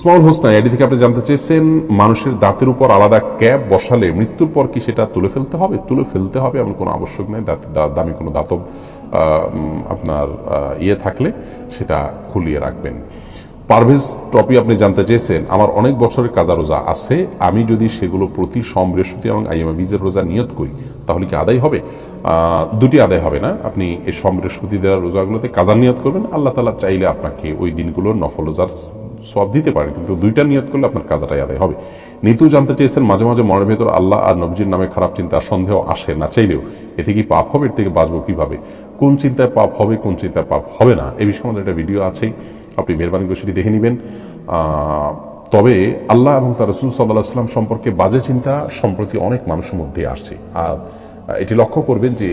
Small হোসনা এডি থেকে আপনি জানতে চেয়েছেন, মানুষের দাঁতের উপর আলাদা ক্যাপ বসালে মৃত্যুর পর কি সেটা তুলে ফেলতে হবে? তুলে ফেলতে হবে এমন কোনো আবশ্যক নেই দামি কোনো দাতব আপনার ইয়ে থাকলে সেটা খুলিয়ে রাখবেন। পারভেজ টপি আপনি জানতে চেয়েছেন, আমার অনেক বছরের কাজা রোজা আছে, আমি যদি সেগুলো প্রতি সম, বৃহস্পতি এবং আইএমএ বীজের রোজা নিয়ত করি, তাহলে কি আদায় হবে? দুটি আদায় হবে না, আপনি এই সম, বৃহস্পতি দেওয়া রোজাগুলোতে কাজা নিয়ত করবেন, আল্লাহ তালা চাইলে আপনাকে ওই দিনগুলোর নফল রোজার সব দিতে পারে, কিন্তু দুইটা নিয়ত করলে আপনার কাজাটাই আদায় হবে। নিতু জানতে চেয়েছেন, মাঝে মাঝে মনের ভেতর আল্লাহ আর নবজির নামে খারাপ চিন্তা, সন্দেহ আসে না চাইলেও। এতে কি পাপ হবে? এর থেকে বাঁচবো কীভাবে? কোন চিন্তায় পাপ হবে, কোন চিন্তায় পাপ হবে না? এ বিষয়ে আমাদের একটা ভিডিও আছেই আপনি মেহরবানি করে সেটি দেখে নেবেন। তবে আল্লাহ এবং তার রসুল সাল্লাহ সাল্লাম সম্পর্কে বাজে চিন্তা সম্প্রতি অনেক মানুষের মধ্যে আসছে। আর এটি লক্ষ্য করবেন যে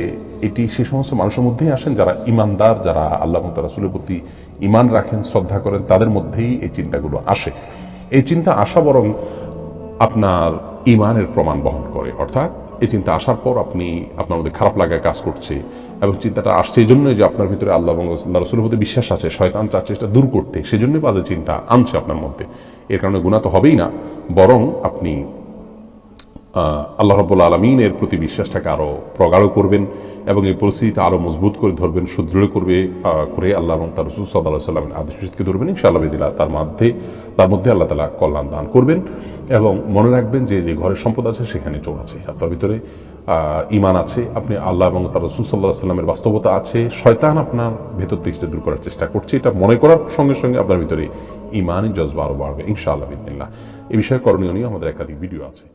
এটি সে সমস্ত মানুষের মধ্যেই আসেন, যারা ইমানদার, যারা আল্লাহ এবং তার প্রতি ইমান রাখেন, শ্রদ্ধা করেন, তাদের মধ্যেই এই চিন্তাগুলো আসে। এই চিন্তা আসা বরং আপনার ইমানের প্রমাণ বহন করে। অর্থাৎ এই চিন্তা আসার পর আপনি আপনার মধ্যে খারাপ লাগায় কাজ করছে এবং চিন্তাটা আসছে এই জন্যই যে আপনার ভিতরে আল্লাহ এবং রসুলের প্রতি বিশ্বাস আছে, শয়তান চাচ্ছে এটা দূর করতে। সেজন্যই বাজে চিন্তা আনছে আপনার মধ্যে। এর কারণে গুণা তো হবেই না, বরং আপনি আল্লাহ রব্বুল আলমিনের প্রতি বিশ্বাসটাকে আরও প্রগাঢ় করবেন এবং এই পরিস্থিতিতে আরও মজবুত করে ধরবেন, সুদৃঢ় করবে করে আল্লাহ এবং তার রসুল সাল্লাহ সাল্লামের আদেশকে ধরবেন। ইনশাআল্লাহ তার মধ্যে তার মধ্যে আল্লাহ তালা কল্যাণ দান করবেন এবং মনে রাখবেন যে যে ঘরের সম্পদ আছে সেখানে চোর আছে আর তার ভিতরে ইমান আছে, আপনি আল্লাহ এবং তার রসুল সাল্লাহ সাল্লামের বাস্তবতা আছে, শয়তান আপনার ভেতর থেকে দূর করার চেষ্টা করছে, এটা মনে করার সঙ্গে সঙ্গে আপনার ভিতরে ইমানই জজবা আরও বাড়বে, ইনশাআল্লাহ বিদিল্লাহ। এই বিষয়ে করণীয় নিয়ে আমাদের একাধিক ভিডিও আছে।